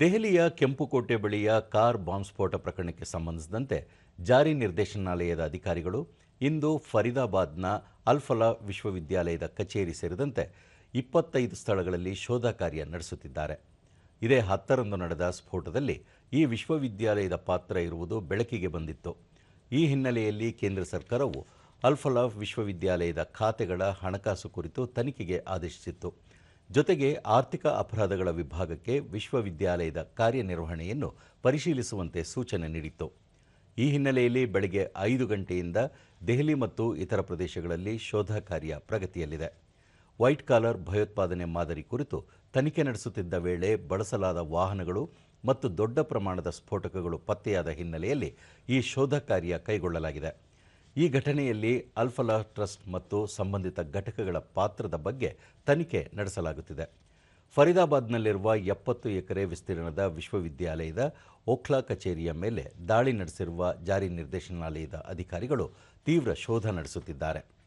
ದೆಹಲಿಯ ಕೆಂಪುಕೋಟೆ ಬಳಿಯ car bomb ಸ್ಫೋಟ ಪ್ರಕರಣಕ್ಕೆ ಸಂಬಂಧಿಸಿದಂತೆ ಜಾರಿ ನಿರ್ದೇಶನಾಲಯದ ಅಧಿಕಾರಿಗಳು ಇಂದು ಫರೀದಾಬಾದ್ನ ಅಲ್ಫಲಾ ವಿಶ್ವವಿದ್ಯಾಲಯದ ಕಚೇರಿ ಸೇರಿದಂತೆ ಇಪ್ಪತ್ತೈದು ಸ್ಥಳಗಳಲ್ಲಿ ಶೋಧ ಕಾರ್ಯ ನಡೆಸುತ್ತಿದ್ದಾರೆ. ಇದೇ ಹತ್ತರಂದು ನಡೆದ ಸ್ಫೋಟದಲ್ಲಿ ಈ ವಿಶ್ವವಿದ್ಯಾಲಯದ ಪಾತ್ರ ಇರುವುದು ಬೆಳಕಿಗೆ ಬಂದಿತ್ತು. ಈ ಹಿನ್ನೆಲೆಯಲ್ಲಿ ಕೇಂದ್ರ ಸರ್ಕಾರವು ಅಲ್ಫಲಾ ವಿಶ್ವವಿದ್ಯಾಲಯದ ಖಾತೆಗಳ ಹಣಕಾಸು ಕುರಿತು ತನಿಖೆಗೆ ಆದೇಶಿಸಿತ್ತು. ಜೊತೆಗೆ ಆರ್ಥಿಕ ಅಪರಾಧಗಳ ವಿಭಾಗಕ್ಕೆ ವಿಶ್ವವಿದ್ಯಾಲಯದ ಕಾರ್ಯನಿರ್ವಹಣೆಯನ್ನು ಪರಿಶೀಲಿಸುವಂತೆ ಸೂಚನೆ ನೀಡಿತ್ತು. ಈ ಹಿನ್ನೆಲೆಯಲ್ಲಿ ಬೆಳಗ್ಗೆ ಐದು ಗಂಟೆಯಿಂದ ದೆಹಲಿ ಮತ್ತು ಇತರ ಪ್ರದೇಶಗಳಲ್ಲಿ ಶೋಧ ಕಾರ್ಯ ಪ್ರಗತಿಯಲ್ಲಿದೆ. ವೈಟ್ ಕಾಲರ್ ಭಯೋತ್ಪಾದನೆ ಮಾದರಿ ಕುರಿತು ತನಿಖೆ ನಡೆಸುತ್ತಿದ್ದ ವೇಳೆ ಬಳಸಲಾದ ವಾಹನಗಳು ಮತ್ತು ದೊಡ್ಡ ಪ್ರಮಾಣದ ಸ್ಫೋಟಕಗಳು ಪತ್ತೆಯಾದ ಹಿನ್ನೆಲೆಯಲ್ಲಿ ಈ ಶೋಧ ಕಾರ್ಯ ಕೈಗೊಳ್ಳಲಾಗಿದೆ. ಈ ಘಟನೆಯಲ್ಲಿ ಅಲ್ಫಲಾ ಟ್ರಸ್ಟ್ ಮತ್ತು ಸಂಬಂಧಿತ ಘಟಕಗಳ ಪಾತ್ರದ ಬಗ್ಗೆ ತನಿಖೆ ನಡೆಸಲಾಗುತ್ತಿದೆ. ಫರೀದಾಬಾದ್ನಲ್ಲಿರುವ ಎಪ್ಪತ್ತು ಎಕರೆ ವಿಸ್ತೀರ್ಣದ ವಿಶ್ವವಿದ್ಯಾಲಯದ ಓಖ್ಲಾ ಕಚೇರಿಯ ಮೇಲೆ ದಾಳಿ ನಡೆಸಿರುವ ಜಾರಿ ನಿರ್ದೇಶನಾಲಯದ ಅಧಿಕಾರಿಗಳು ತೀವ್ರ ಶೋಧ ನಡೆಸುತ್ತಿದ್ದಾರೆ.